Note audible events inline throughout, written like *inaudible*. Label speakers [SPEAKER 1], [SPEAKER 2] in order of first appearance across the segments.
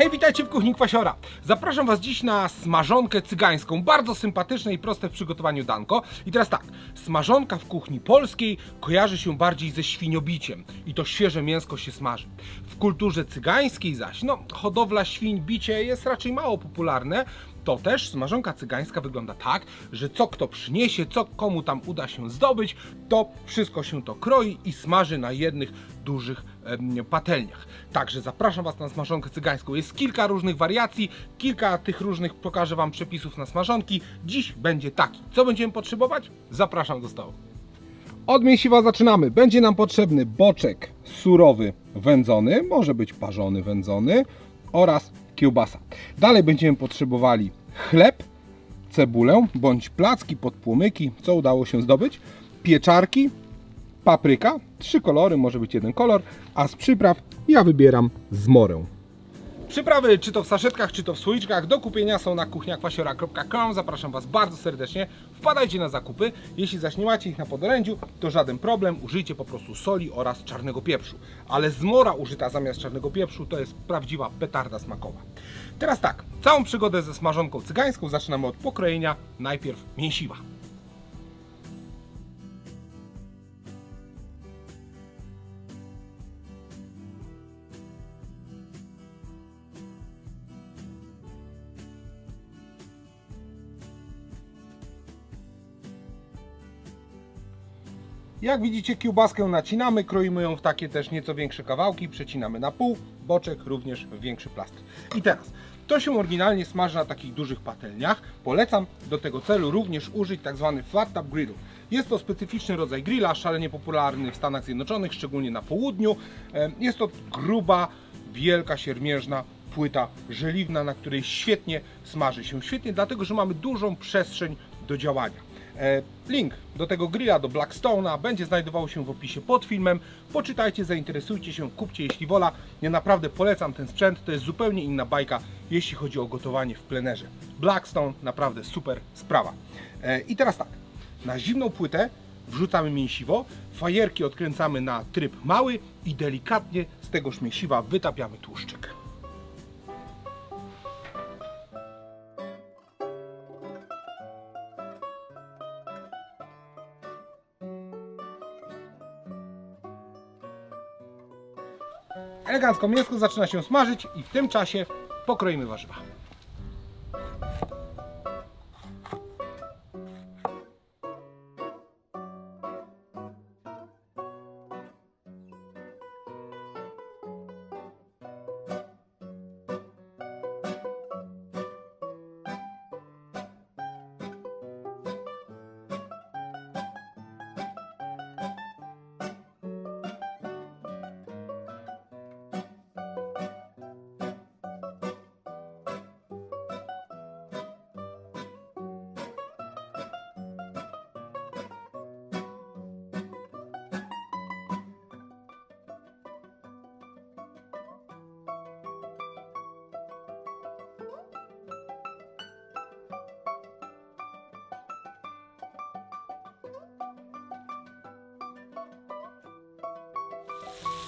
[SPEAKER 1] Hej, witajcie w kuchni Kwasiora. Zapraszam Was dziś na smażonkę cygańską. Bardzo sympatyczne i proste w przygotowaniu danko. I teraz tak, smażonka w kuchni polskiej kojarzy się bardziej ze świniobiciem. I to świeże mięsko się smaży. W kulturze cygańskiej zaś, no, hodowla świń, bicie jest raczej mało popularne. To też smażonka cygańska wygląda tak, że co kto przyniesie, co komu tam uda się zdobyć, to wszystko się to kroi i smaży na jednych dużych patelniach. Także zapraszam Was na smażonkę cygańską. Jest kilka różnych wariacji, kilka tych różnych pokażę Wam przepisów na smażonki. Dziś będzie taki. Co będziemy potrzebować? Zapraszam do stołu. Od mięsiwa zaczynamy. Będzie nam potrzebny boczek surowy wędzony, może być parzony wędzony oraz kiełbasa. Dalej będziemy potrzebowali chleb, cebulę bądź placki podpłomyki, co udało się zdobyć, pieczarki, papryka, trzy kolory, może być jeden kolor, a z przypraw ja wybieram zmorę. Przyprawy, czy to w saszetkach, czy to w słoiczkach, do kupienia są na kuchniakwasiora.com. Zapraszam Was bardzo serdecznie. Wpadajcie na zakupy. Jeśli zaś nie macie ich na podorędziu, to żaden problem. Użyjcie po prostu soli oraz czarnego pieprzu. Ale zmora użyta zamiast czarnego pieprzu to jest prawdziwa petarda smakowa. Teraz tak, całą przygodę ze smażonką cygańską zaczynamy od pokrojenia najpierw mięsiwa. Jak widzicie, kiełbaskę nacinamy, kroimy ją w takie też nieco większe kawałki, przecinamy na pół, boczek również w większy plaster. I teraz, to się oryginalnie smaży na takich dużych patelniach. Polecam do tego celu również użyć tak zwany flat top grillu. Jest to specyficzny rodzaj grilla, szalenie popularny w Stanach Zjednoczonych, szczególnie na południu. Jest to gruba, wielka, siermierzna płyta żeliwna, na której świetnie smaży się. Świetnie dlatego, że mamy dużą przestrzeń do działania. E, Link do tego grilla, do Blackstone'a będzie znajdował się w opisie pod filmem. Poczytajcie, zainteresujcie się, kupcie jeśli wola. Ja naprawdę polecam ten sprzęt, to jest zupełnie inna bajka, jeśli chodzi o gotowanie w plenerze. Blackstone, naprawdę super sprawa. E, I teraz tak, na zimną płytę wrzucamy mięsiwo, fajerki odkręcamy na tryb mały i delikatnie z tegoż mięsiwa wytapiamy tłuszczyk. Elegancko mięsko zaczyna się smażyć i w tym czasie pokroimy warzywa.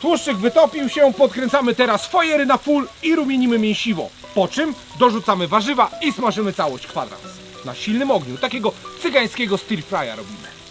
[SPEAKER 1] Tłuszczyk wytopił się, podkręcamy teraz fojery na full i rumienimy mięsiwo. Po czym dorzucamy warzywa i smażymy całość kwadrans. Na silnym ogniu, takiego cygańskiego stir fry'a robimy.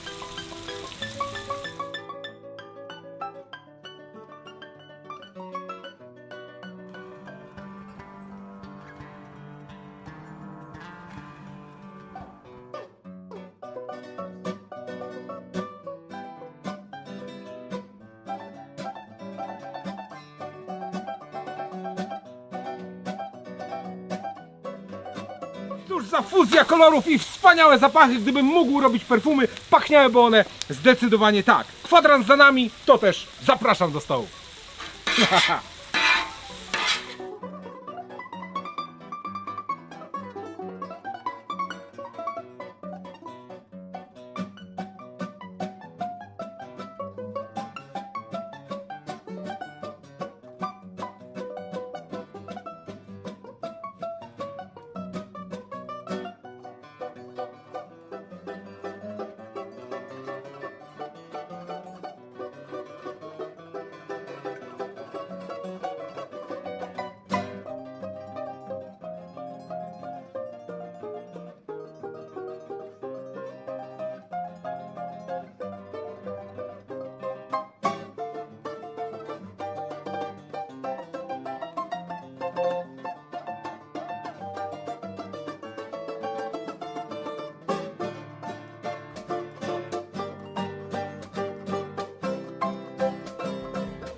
[SPEAKER 1] Cóż za fuzja kolorów i wspaniałe zapachy, gdybym mógł robić perfumy, pachniałyby one zdecydowanie tak. Kwadrans za nami, to też zapraszam do stołu. *laughs*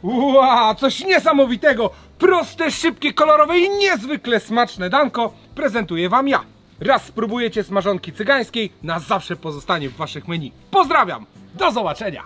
[SPEAKER 1] Ła, coś niesamowitego! Proste, szybkie, kolorowe i niezwykle smaczne danko prezentuję wam ja. Raz spróbujecie smażonki cygańskiej, na zawsze pozostanie w waszych menu. Pozdrawiam! Do zobaczenia!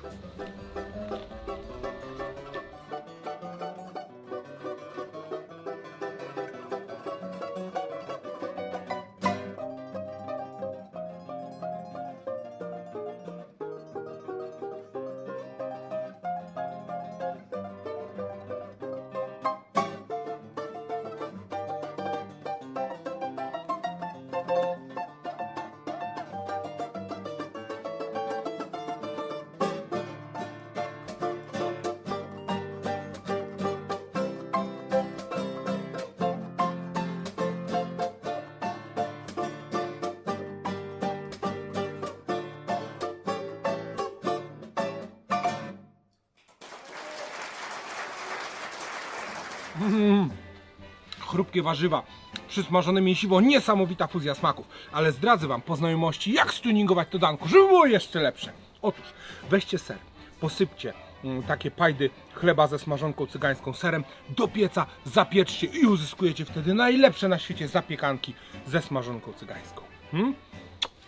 [SPEAKER 1] *laughs* Chrupkie warzywa, przysmażone mięsiwo, niesamowita fuzja smaków. Ale zdradzę wam po znajomości, jak stuningować to danko, żeby było jeszcze lepsze. Otóż, weźcie ser, posypcie mm, takie pajdy chleba ze smażonką cygańską serem do pieca, zapieczcie i uzyskujecie wtedy najlepsze na świecie zapiekanki ze smażonką cygańską. Hmm?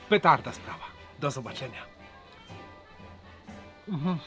[SPEAKER 1] Petarda sprawa. Do zobaczenia. Mhm.